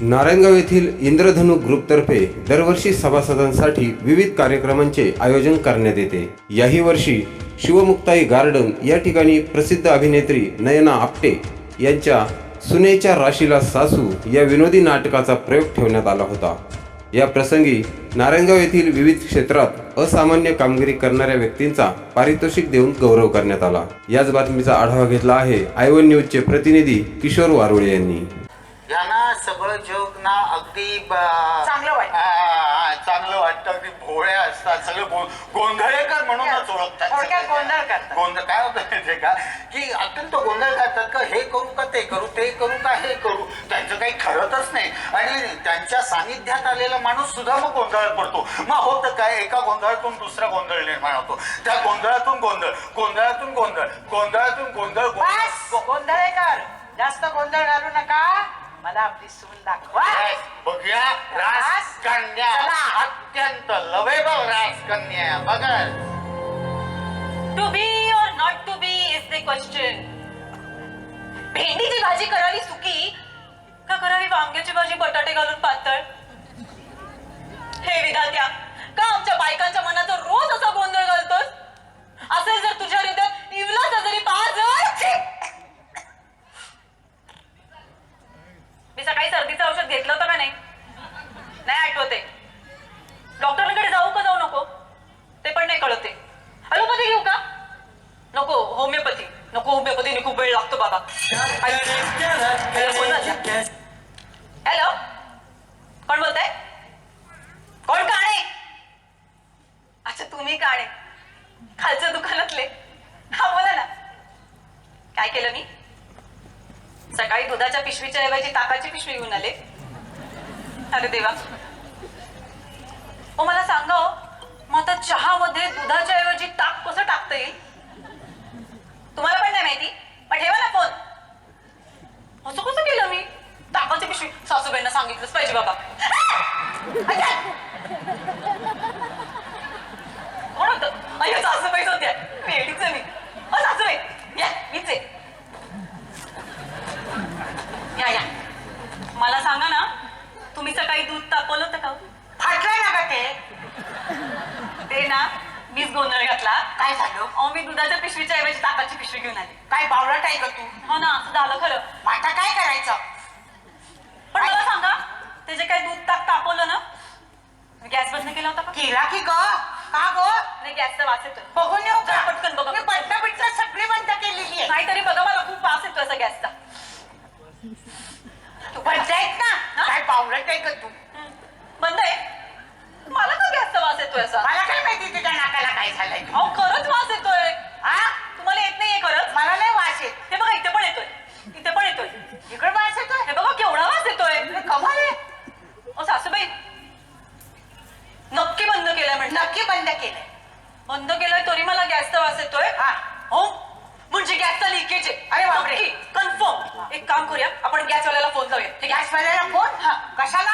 नारायणगाव येथील इंद्रधनु ग्रुपतर्फे दरवर्षी सभासदांसाठी विविध कार्यक्रमांचे आयोजन करण्यात येते. याही वर्षी शिवमुक्ताई गार्डन या ठिकाणी प्रसिद्ध अभिनेत्री नयना आपटे यांच्या सुनेच्या राशीला सासू या विनोदी नाटकाचा प्रयोग ठेवण्यात आला होता. या प्रसंगी नारायणगाव येथील विविध क्षेत्रात असामान्य कामगिरी करणाऱ्या व्यक्तींचा पारितोषिक देऊन गौरव करण्यात आला. याच बातमीचा आढावा घेतला आहे आयवन न्यूजचे प्रतिनिधी किशोर वारुळे यांनी सगळं जग ना अगदी चांगलं वाटतं. चांगलं वाटतं. अगदी भोळे असतात. सगळे गोंधळेकर म्हणूनच ओळखतात थोडक्यात सगळे. गोंधळ करतात. गोंधळ काय होतं माहितीये का? की अत्यंत गोंधळ करतात का हे करू का ते करू ते करू का हे करू. त्यांचं काही ठरतच नाही. आणि त्यांच्या सानिध्यात आलेला माणूस सुद्धा मग गोंधळात पडतो मग होतं काय? एका गोंधळातून दुसरा गोंधळ निर्माण होतो. त्या गोंधळातून गोंधळ गोंधळातून गोंधळ गोंधळातून गोंधळ गोंधळ गोंधळेकर! जास्त गोंधळ घालू नका. मला आपली सून दाखवा. Yes, बघूया. रास कन्या. चला. अत्यंत लवेबल रास कन्या. बघा. To be or not to be is the question भेंडीची भाजी करावी सुकी का करावी वांग्याची भाजी बटाटे घालून पातळ? हे विधात्या का आमच्या बायकांच्या मनात रोज असा गोंधळ घालतोस? असेल जर तुझ्या हृदयात इवलाचा जरी पाजर मी सकाळी सर्दीचं औषध घेतलं होतं का नाही? नाही आठवते. डॉक्टरांकडे जाऊ का जाऊ नको? ते पण नाही कळते. अलोपॅथी घेऊ का? नको होमिओपॅथी. नको होमिओपॅथीने खूप वेळ लागतो बाबा. हॅलो? कोण हॅलो कोण बोलताय? कोण काणे अच्छा तुम्ही काणे खालच्या दुकानातले. हा बोला ना. काय केलं मी? सकाळी दुधाच्या पिशवीच्या ऐवजी ताकाची पिशवी घेऊन आले. अरे देवा. ओ मला सांगा मग आता चहामध्ये दुधाच्या ऐवजी ताक कसं टाकता येईल? तुम्हाला पण नाही माहिती पण ठेवा ना फोन. असं कसं केलं मी? ताकाची पिशवी. सासूबाईंना सांगितलंच पाहिजे बाबा. कोण होत? अय्या सासूबाईच होत्या. पेढीच मी अ सासूबाई या मीच आहे या या. मला सांगा ना तुम्ही सकाळी दूध तापवलं होतं का हो? फाटलंय ना का ते. ते ना मीच गोंधळ घातला. काय झालं? अहो मी दुधाच्या पिशवीच्या ऐवजी ताकाची पिशवी घेऊन आले. काय बावळट आहे का तू? हो ना असं झालं खरं. मग आता काय करायचं? पण मला सांगा ते जे काही दूध ताक तापवलं ना गॅस बंद केला होता का? केला की ग? का ग? नाही गॅसचा वास येतोय. बघून येऊ का? पटकन बघा. मी सगळी बंद केलेली आहे. नाहीतरी बघा मला खूप वास येतोय असा गॅसचा. तू बंद आहेत ना? काय बावळट आहे का तू. बंद आहे मला का गॅसचा वास येतोय असा? मला काय माहिती तुझ्या नाकाला काय झालंय? अहो खरंच वास येतोय. हा? तुम्हाला येत नाहीये खरंच? मला नाही वास येत. हे बघा इथे पण येतोय. इथे पण येतोय. इकडे वास येतोय? हे बघा केवढा वास येतोय. कमाल आहे. ओ सासूबाई नक्की बंद केलाय म्हटलं नक्की बंद केलंय. बंद केलाय तरी मला गॅसचा वास येतोय. हा. हो म्हणजे गॅसचा लिकेज आहे. अरे बापरे. एक काम करूया आपण गॅसवाल्याला फोन लावूया. गॅस आहे गॅसवाल्याला फोन हा. कशाला?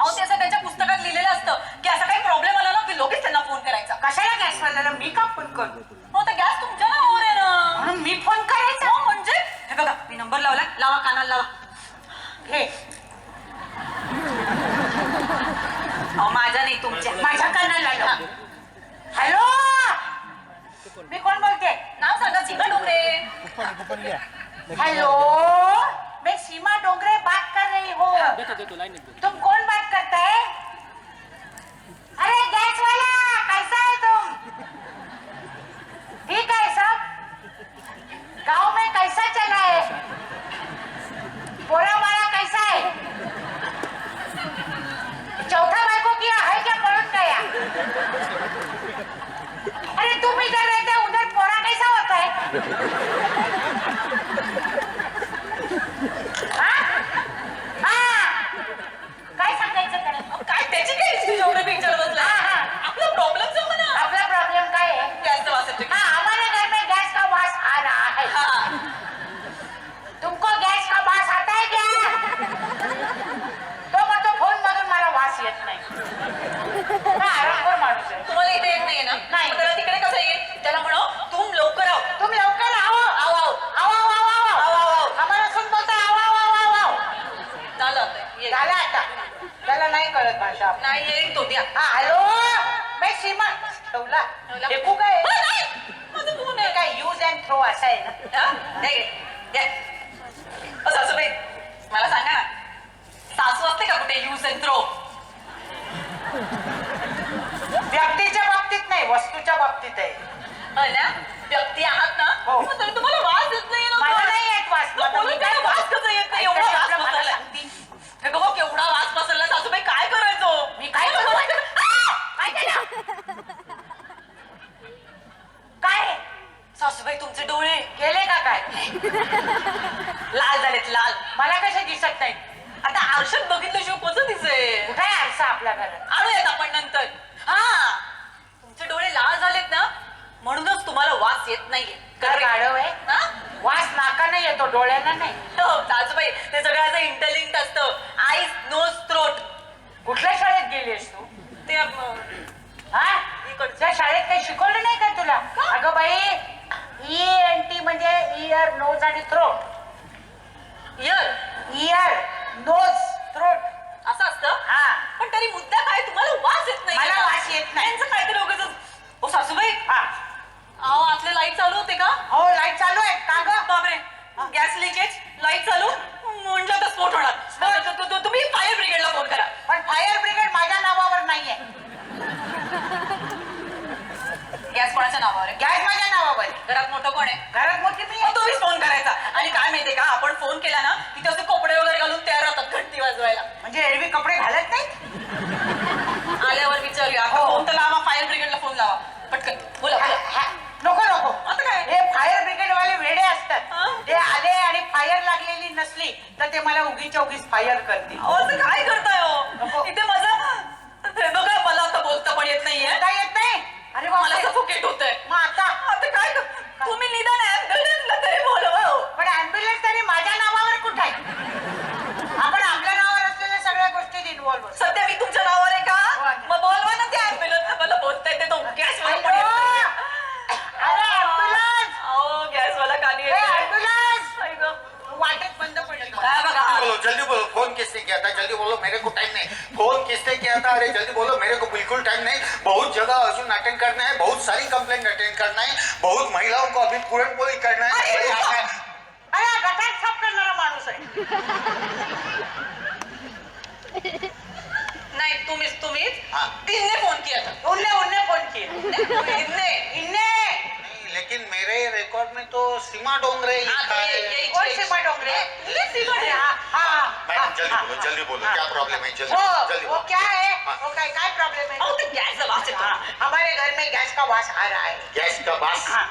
अहो ते असं त्यांच्या पुस्तकात लिहिलेलं असतं की असा काही प्रॉब्लेम आला ना की लगेच त्यांना फोन करायचा. कशाला गॅसवाल्याला मी का फोन करू? हो तर गॅस तुमच्या नावावर आहे ना. म्हणून मी फोन करायचा. हो म्हणजे? हे बघा मी नंबर लावलाय. लावा कानाला लावा. हे. अहो माझ्या नाही तुमच्या. माझ्या कानाला लावा. हॅलो मी कोण बोलते? नाव सांगा चिकन डोंगरे. हेलो? मैं सीमा डोंगरे बात कर रही हूँ। तुम कौन बात करता है? अरे गैस वाला कैसा है तुम? ठीक है सब? गांव में कैसा चला है? बोला मारा कैसा है? चौथा बायको किया है क्या पलट गया? अरे तुम इधर रहते उधर पोरा कैसा होता है हा? हा. काय सांगायचं त्याला? अहो, कळत भाषा आपली. नाही येईल तो द्या हॅलो मी सीमा ठेवला ठेवला? फेकू काय अ, नाही, माझा फोन आहे काय यूज अँड थ्रो असं आहे ना हा? हे. अ, सासूबाई मला सांगा ना सासू असते का कुठे यूज अँड थ्रो व्यक्तीच्या बाबतीत नाही वस्तूच्या बाबतीत आहे ना व्यक्ती आहात ना हो. मग तरी तुम्हाला वास येत नाही ना मला. नाही येत वास. मग बोलून काय वास कसा येत नाही एवढा वास आपलं मला. सांगती. हे बघा केवढा वास पसरला सासूबाई काय करायचो? मी काय करू? काय केलं? काय सासूबाई तुमचे डोळे केले का काय? लाल झालेत लाल. मला कसे दिसत नाही आता आरशात बघितल्याशिवाय कसं दिसेल कुठे आहे आरसा आपल्या घरात? आणूयात आपण नंतर. हा. तुमचे डोळे लाल झालेत ना? म्हणूनच तुम्हाला वास येत नाहीये. काय गाढव आहे. हा? वास नाकाने येतो डोळ्यांना नाही. हो, सासूबाई ते सगळं असं इंटरलिंक्ड असतं. आईज नोज थ्रोट कुठल्या शाळेत गेलीस तू? ते अं, हा? इकडच्या शाळेत काही शिकवलं नाही का तुला? अगं बाई ई एन टी म्हणजे इयर नोज आणि throat ear ear nose throat असं असतं? हा. पण तरी मुद्दा काय? तुम्हाला वास येत नाही मला? वास येत नाही. त्यांचं काहीतरी उगाच ओ सासूबाई हा अहो आतले लाइट चालू होते का? हो लाइट चालू आहे. का ग? बापरे. गॅस लिकेज लाइट चालू. म्हटलं तर स्फोट होणार. तु- तु- तु- तुम्ही फायर ब्रिगेडला फोन करा. पण फायर ब्रिगेड माझ्या नावावर नाहीये. गॅस कोणाच्या नावावर आहे? गॅस माझ्या नावावर आहे. घरात मोठं कोण आहे? घरात मोठी मी मग आहे. तुम्हीच फोन करायचा. आणि काय माहितीये का? आपण फोन केला ना की ते असे कपडे वगैरे घालून तयार राहतात घंटी वाजवायला. म्हणजे एरवी कपडे घालत नाही आल्यावर विचारूया. हो. फोन तर लावा फायर ब्रिगेडला फोन लावा. पटकन बोला हा, बोला हा. नको नको आता काय? हे फायर ब्रिगेड वाले वेडे हा? असतात ते आले आणि फायर लागलेली नसली तर ते मला उगीच्या उगीच फायर था अरे जल्दी बोलो मेरे को बिल्कुल टाइम नहीं। बहुत जगह अर्जुन अटेंड करना है बहुत सारी कंप्लेंट अटेंड करना है बहुत महिलाओं को अभी पुरणपोळी करना है। अरे, अरे, रुको. यार, अरे साफ़ करणारा माणूस आहे नाही तुम्हीच तुम्हीच हाँ। फ़ोन किया था। उनने उनने फ़ोन किया। इनने इनने। लेकिन मेरे रिकॉर्ड में तो सीमा डोंगरे हाँ, लिखा तो है यही कौन सीमा डोंगरे? ये सीमा डोंगरे। हाँ, मैडम जल्दी बोलो जल्दी बोलो। क्या प्रॉब्लम है? जल्दी जल्दी वो क्या है? हाँ। वो क्या काय प्रॉब्लेम है ते गॅस वास हाँ, हमारे घर में गैस का वास आ रहा है गैस का हाँ.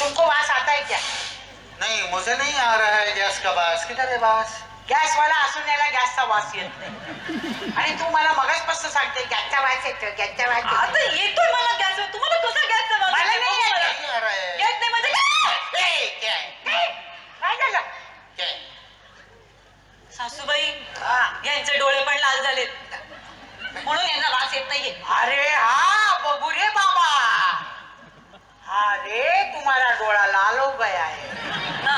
तुमको वास आता है क्या? नहीं मुझे नहीं आ रहा है गैस का बास किधर है बास गॅस वाला असून याला गॅसचा वास येत नाही. आणि तू मला मगाचपासून सांगते गॅसचा वास येतो गॅसचा वास येतो. आता येतोय मला गॅस तुम्हाला कसा गॅसचा वास मला येतो? नाही येत. नहीं आ रहा है येत नाही म्हणजे काय? ए, क्या है काय? काय झालं क्या है सासूबाई हा. यांचे डोळे पण लाल झालेत. म्हणून यांना वास येत नाहीये. अरे हा बघू रे बाबा. अरे तुम्हारा डोळा लाल हो गया है. ना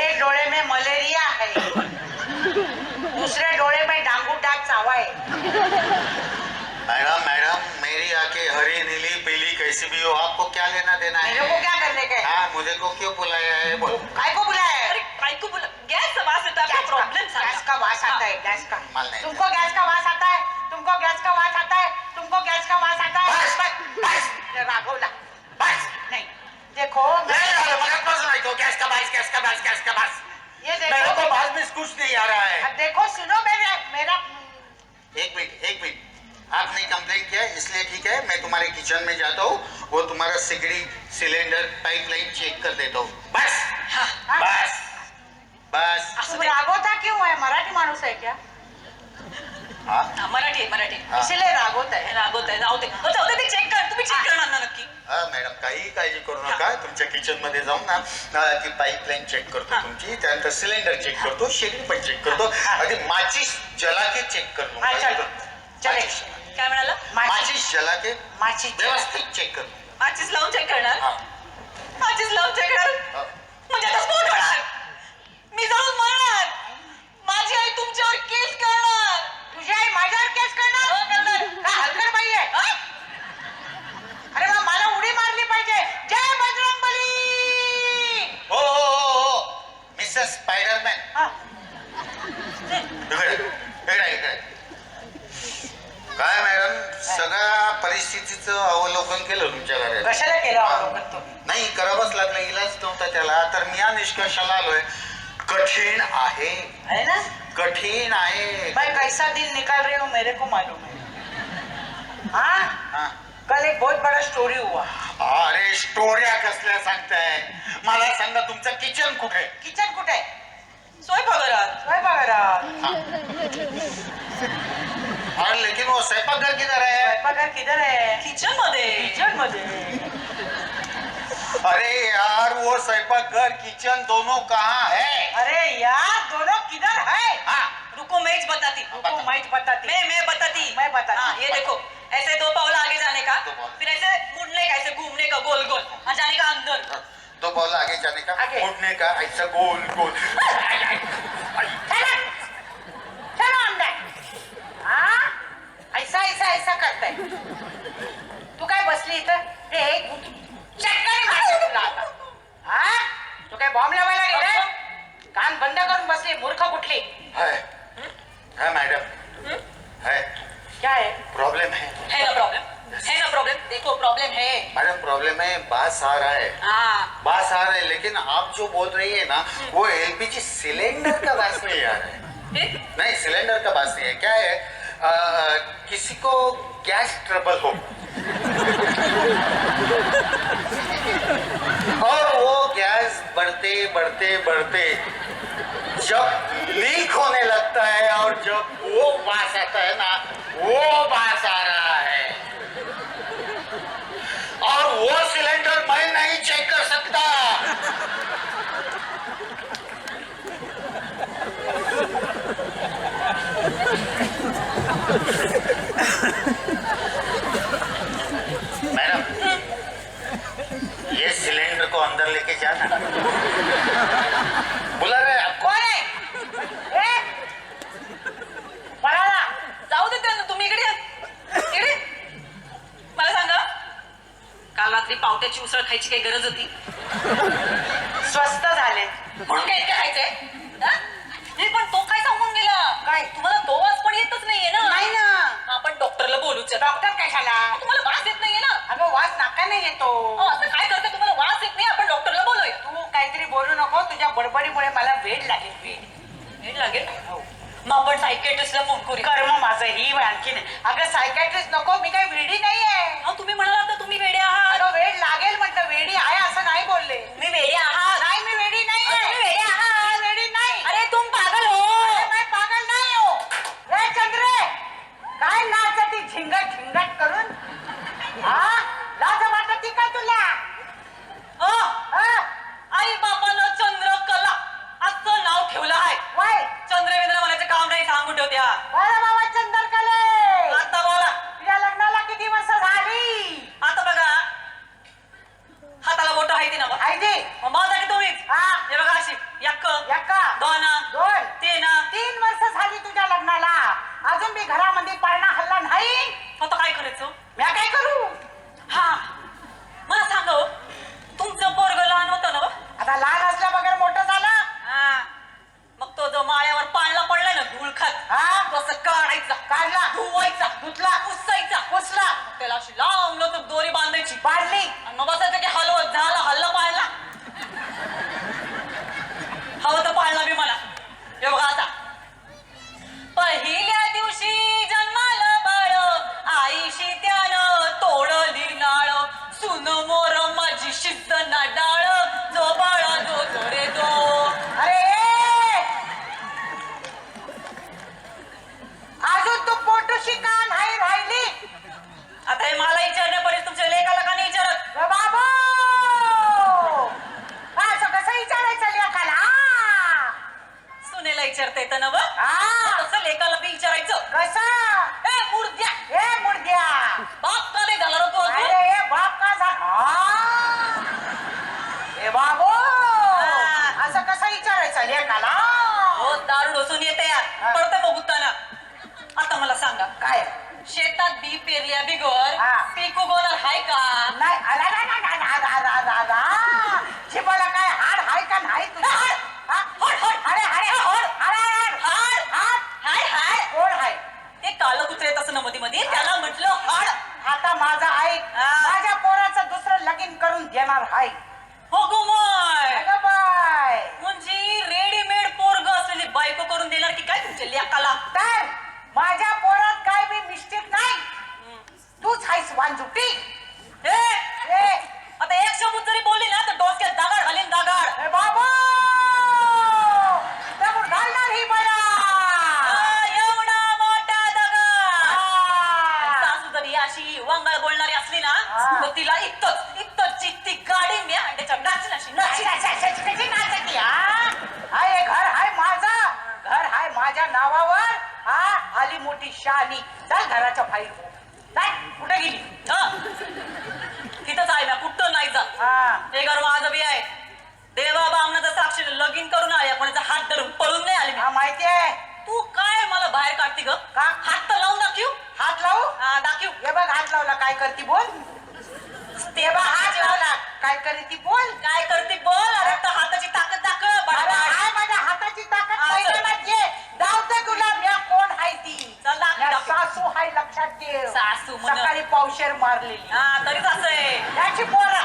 एक डोळे में मलेरिया है. दूसरे डोळे में डांगू डाक चावा है. मैडम मैडम मेरी आंखें हरी नीली पीली कैसी भी हो आपको क्या लेना देना मेरे को है क्या करने का है? हाँ मुझे को क्यों बुलाया है बोलो। काय को बुलाया है? अरे बायको बोला प्रॉब्लेम गैस का वास आता है गैस का। माल नहीं। तुमको गैस का वास आता है तुमको गैस का वास आता है तुमको गैस का वास आता है। बस। राघवला। बस। नहीं देखो नहीं तो गैस का बास गैस का बास गैस का बास ये मेरे को बास में कुछ नहीं आ रहा है। अब देखो सुनो मेरे मेरा एक मिनट एक मिनट। आपने कंप्लेन किया इसलिए ठीक है मैं तुम्हारे किचन में जाता हूँ वो तुम्हारा सिगड़ी सिलेंडर पाइपलाइन चेक कर देता हूँ। बस। हाँ? बस। बस. असं तुम ते- रागवता क्यों है मराठी माणूस है क्या? हाँ? हा, मराठी आहे, मराठी हाँ। इसीलिए रागवत है रागवत आहे जाऊ दे. हो, जाऊ दे ते चेक कर. तुम्ही चेक करणार ना नक्की. हा मॅडम काही काळजी करू नका. तुमच्या किचनमध्ये जाऊन ना अं, ती पाईपलाईन चेक करतो. तुमची. त्यानंतर सिलेंडर चेक करतो. शेगडी पण चेक करतो. आधी माचीस जलाके चेक करतो. हाँ, चल. चले. माचीस. काय म्हणाला? माची माचीस जलाके. माची व्यवस्थित चेक करतो. माचीस लावून चेक करणार? हा. माचीस लावून चेक करणार? हा. म्हणजे आता स्फोट होणार. मी जाऊन म्हणणार माझी आई तुमच्यावर केस करणार. तुझी आई माझ्यावर केस करणार? हो, करणार. बाई आहे अरे बा मला उडी मारली पाहिजे. जय बजरंग बली हो, हो हो हो हो. Mrs Spiderman. काय मॅडम सगळ्या परिस्थितीच अवलोकन केलं तुमच्या घरात? कशाला केलं अवलोकन नाही करावंच लागलं इलाज नव्हता त्याला. तर मी या निष्कर्षाला आलोय. कठीण आहे. आहे ना? कठीण आहे. भाई कैसा दिन निकाल रहे हो मेरे को मालूम है। हाँ? हा. कल एक बहुत बड़ा स्टोरी हुआ। अरे स्टोऱ्या कसल्या सांगताय? मला सांगा तुमचं किचन कुठे? किचन कुठे? आहे स्वयंपाकघरात स्वयंपाकघरात अरे लेकिन वो स्वयंपाकघर किधर है स्वयंपाकघर किधर है किचनमध्ये। किचनमध्ये. अरे यार वो स्वयंपाकघर किचन दोनों कहाँ है? अरे यार दोनों किधर है? हाँ। रुको मैं ही बताती तुमको मैं बताती। मैं मैं बताती। मैं बताती। हाँ ये देखो ऐसे दो पावला आगे जाने का पावला। फिर ऐसे मुड़ने का ऐसे घूमने का गोल गोल और जाने का अंदर। दो बॉल आगे जाने का। उठने का ऐसा गोल गोल। चलो चलो अंदर। हाँ ऐसा ऐसा ऐसा करताय तू काय बसली इथं? ए चक्कर मारते तुला आता हा। तू काय बॉम्ब लावायला गेलाय कान बंद करून बसली मूर्ख कुठली है। है मैडम। है। क्या है? प्रॉब्लम है। है ना प्रॉब्लम? है ना प्रॉब्लम? देखो प्रॉब्लम है। मैडम प्रॉब्लम है बास आ रहा है। हाँ। बास आ रहा है लेकिन आप जो बोल रही है ना वो एलपीजी सिलेंडर का बास नहीं आ रहा है नहीं सिलेंडर का बात नहीं है। क्या है? आ, किसी को गैस ट्रबल हो और वो गैस बढ़ते बढ़ते बढ़ते, जब लीक होने लगता है और जब वो बास आता है ना, वो बास आ रहा है। और वो सिलेंडर मैं नहीं चेक कर सकता। रात्री पावट्याची उसळ खायची काही गरज होती? स्वस्त झाले. म्हणून काय इतके खायचंय? हा? नाही पण तो काय सांगून गेला? काय? तुम्हाला तो वास पण येतच नाहीये ना? नाही ना. आपण डॉक्टरला बोलूच. डॉक्टर कशाला? तुम्हाला वास येत नाहीये ना? अगं वास नाकाने येतो. अहो, असं काय करते? तुम्हाला वास येत नाही आपण डॉक्टरला बोलूया. तू काहीतरी बोलू नको तुझ्या बडबडीमुळे मला वेळ लागेल वेळ नीट लागेल? मग आपण सायकेट्रिस्टला फोन करूया. कर्म माझं ही आणखी नाही अगं सायकॅट्रिस्ट नको मी काही वेडी नाहीये. अहो, तुम्ही म्हणाला तर वेळ लागेल म्हटलं वेडी आहे असं नाही बोलले. मी वेडी आहात डाळ जो बाळा जो अरे अजून तू पोटोशी का नाही राहिली? आता हे मला विचारण्यापर्यंत तुमच्या लेखाला का नाही विचारत? बाबू! असं कसं विचारायचं लेखाला सुनेला विचारता येतं ना तसं लेखाला बी विचारायचं. कसं? ए मुर्द्या! हे मुडद्या बाप सांगा. काय? शेतात बी पेरल्या बिगर पीक उगवणार हाय का? नाही आला काय हाड हाय का नाही अरे हाय? हाय हायमध्ये मध्ये त्याला आता माझा आई माझ्या पोराचं दुसरं लगीन करून देणार हाय. हो गो घराच्या बाहेर हो. चल कुठे गेली? हं. तिथंच आहे ना कुठं नाही जात? हा. हे घर माझं बी आहे. देवा बामनाचं साक्षीने लगीन करून आल्या कोणाचा हात धरून पळून नाही आले मी. हा माहिती आहे. तू काय मला बाहेर काढते ग? का? हात तर लावून दाखव. हात लावू? हा दाखव. हे बघ हात लावला काय करती बोल. ते बघ हात लावला काय करती बोल. काय करते बोल? अरे तर हाताची ताकद दाखव माझ्या हाताची ताकद धावते तुला म्या कोण हाय ती चल दाखव. सासू हाय लक्षात ठेव. सासू म्हण. सकाळी पावशेर मारलेली. हा तरीच असं आहे. याची पोरा.